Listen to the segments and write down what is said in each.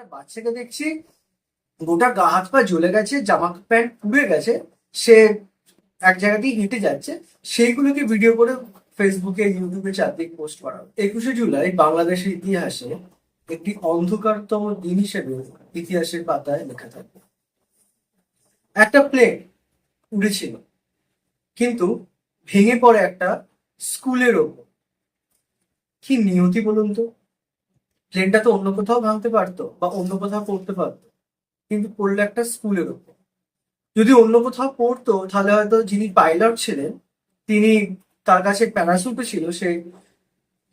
একটা বাচ্চাকে দেখছি গোটা গা হাত পা জ্বলে গেছে, জামা প্যান্ট পুড়ে গেছে, সে এক জায়গা দিয়ে হেঁটে যাচ্ছে, সেইগুলোকে ভিডিও করে ফেসবুকে ইউটিউবে চারদিক পোস্ট করা একুশে জুলাই বাংলাদেশের ইতিহাসে একটি অন্ধকারতম দিন হিসেবে ইতিহাসের পাতায় লেখা থাকবে একটা প্লেন উড়েছিল, কিন্তু ভেঙে পড়ে একটা স্কুলের ওপর। কি নিয়তি বলুন তো? প্লেনটা তো অন্য কোথাও ভাঙতে পারতো বা অন্য কোথাও পড়তে পারতো, কিন্তু পড়ল একটা স্কুলের ওপর যদি অন্য কোথাও পড়তো, তাহলে হয়তো যিনি পাইলট ছিলেন, তিনি তার কাছে প্যারাসুটও ছিল, সে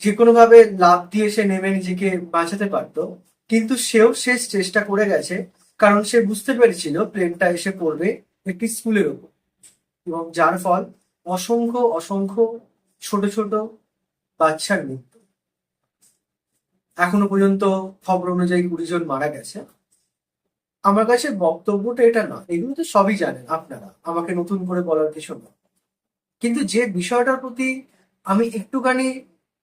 যে কোনো ভাবে লাভ দিয়ে সে নেমে নিজেকে বাঁচাতে পারতো, কিন্তু সেও শেষ চেষ্টা করে গেছে, কারণ সে বুঝতে পেরেছিল প্লেনটা এসে পড়বে একটি স্কুলের ওপর এবং যার ফল, অসংখ্য অসংখ্য ছোট ছোট বাচ্চার মৃত্যু। এখনও পর্যন্ত খবর অনুযায়ী কুড়ি জন মারা গেছে। আমার কাছে বক্তব্যটা এটা না, এগুলো তো সবই জানেন আপনারা, আমাকে নতুন করে বলার কিছু না। কিন্তু যে বিষয়টার প্রতি আমি একটুখানি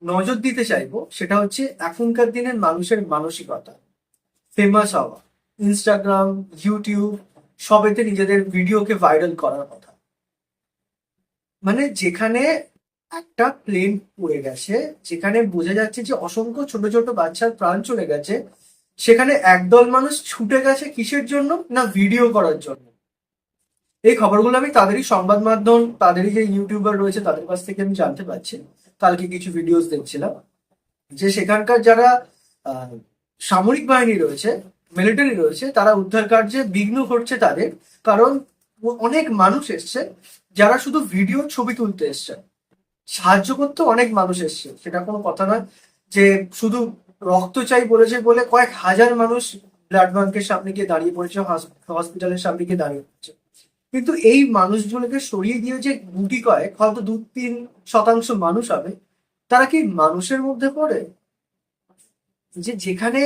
নজর দিতে চাইব, সেটা হচ্ছে এখনকার দিনের মানুষের মানসিকতা। ফেমাস হওয়া ইনস্টাগ্রাম ইউটিউব সবেতে নিজেদের ভিডিওকে ভাইরাল করার কথা। মানে যেখানে একটা প্লেন পড়ে গেছে, যেখানে বোঝা যাচ্ছে যে অসংখ্য ছোট ছোট বাচ্চার প্রাণ চলে গেছে। সেখানে একদল মানুষ ছুটে গেছে কিসের জন্য? না ভিডিও করার জন্য। এই খবরগুলো আমি তাদেরই সংবাদ মাধ্যম, তাদেরই যে ইউটিউবার রয়েছে, তাদের কাছ থেকে আমি জানতে পারছি। কালকে কিছু ভিডিওস দেখছিলাম। যে সেখানকার যারা সামরিক বাহিনী রয়েছে মিলিটারি রয়েছে, তারা উদ্ধার কার্যে বিঘ্ন ঘটছে তাদের। কারণ অনেক মানুষ এসছে যারা শুধু ভিডিও ছবি তুলতে এসছে। সাহায্য করতে অনেক মানুষ এসছে। সেটা কোনো কথা নয় যে শুধু রক্ত চাই বলেছে বলে কয়েক হাজার মানুষ ব্লাড ব্যাংকের সামনে গিয়ে দাঁড়িয়ে পড়েছে হসপিটালের সামনে গিয়ে দাঁড়িয়ে পড়েছে। কিন্তু এই মানুষগুলোকে সরিয়ে দিয়ে যে গুটি কয়েক, হয়তো দু তিন শতাংশ মানুষ হবে, তারা কি মানুষের মধ্যে পড়ে? যে যেখানে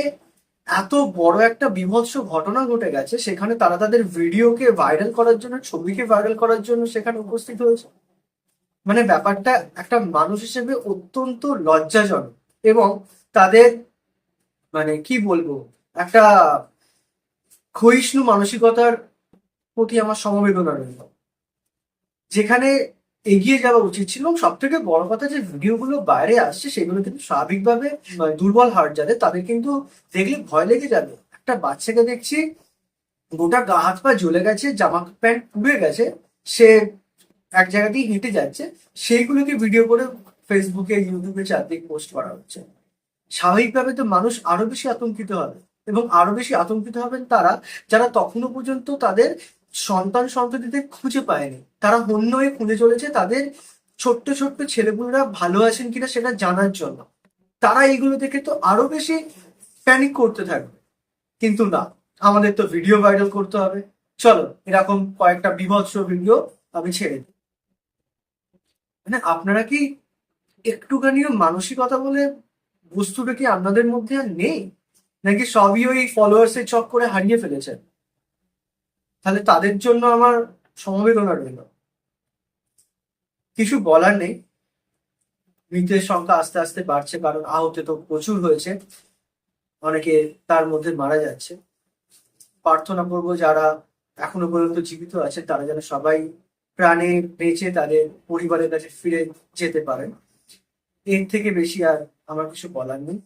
এত বড় একটা বিভৎস ঘটনা ঘটে গেছে, সেখানে তারা তাদের ভিডিওকে ভাইরাল করার জন্য, ছবিকে ভাইরাল করার জন্য সেখানে উপস্থিত হয়েছে। মানে ব্যাপারটা একটা মানুষ হিসেবে অত্যন্ত লজ্জাজনক এবং তাদের মানে কি বলব? একটা ক্ষয়িষ্ণু মানসিকতার প্রতি আমার সমবেদনা রইল। যেখানে এগিয়ে যাওয়া উচিত ছিল। সব থেকে বড় কথা যে ভিডিওগুলো বাইরে আসছে, সেগুলো কিন্তু স্বাভাবিকভাবে মানে দুর্বল হার্ট যাদের তাদের কিন্তু দেখলে ভয় লেগে যাবে। একটা বাচ্চাকে দেখছি, গোটা গা হাত পা জ্বলে গেছে, জামা প্যান্ট পুড়ে গেছে। সে এক জায়গাতেই হেঁটে যাচ্ছে, সেইগুলোকে ভিডিও করে ফেসবুকে ইউটিউবে চারদিক পোস্ট করা হচ্ছে। স্বাভাবিকভাবে তো মানুষ আরও বেশি আতঙ্কিত হবে এবং আরও বেশি আতঙ্কিত হবেন তারা যারা তখনো পর্যন্ত তাদের সন্তান সন্ততিদের খুঁজে পায়নি। তারা হন্য হয়ে খুঁজে চলেছে তাদের ছোট্ট ছোট্ট ছেলেপুলেরা ভালো আছেন কিনা সেটা জানার জন্য। তারা এইগুলো দেখে তো আরও বেশি প্যানিক করতে থাকবে। কিন্তু না, আমাদের তো ভিডিও ভাইরাল করতে হবে। চলো, এরকম কয়েকটা বিভৎস ভিডিও আমি ছেড়ে দিই। মানে আপনারা কি একটুখানিও মানসিকতা বলে বস্তুটা কি আপনাদের মধ্যে আর নেই? নাকি সবই ওই ফলোয়ার্স এর চক করে হারিয়ে ফেলেছেন? তাহলে তাদের জন্য আমার সমবেদনা রইল। কিছু বলার নেই। মৃতের সংখ্যা আস্তে আস্তে বাড়ছে, কারণ আহত তো প্রচুর হয়েছে। অনেকে তার মধ্যে মারা যাচ্ছে। প্রার্থনা করব যারা এখনও পর্যন্ত জীবিত আছে তারা যেন সবাই প্রাণে বেঁচে তাদের পরিবারের কাছে ফিরে যেতে পারেন। এর থেকে বেশি আর আমার কিছু বলার নেই।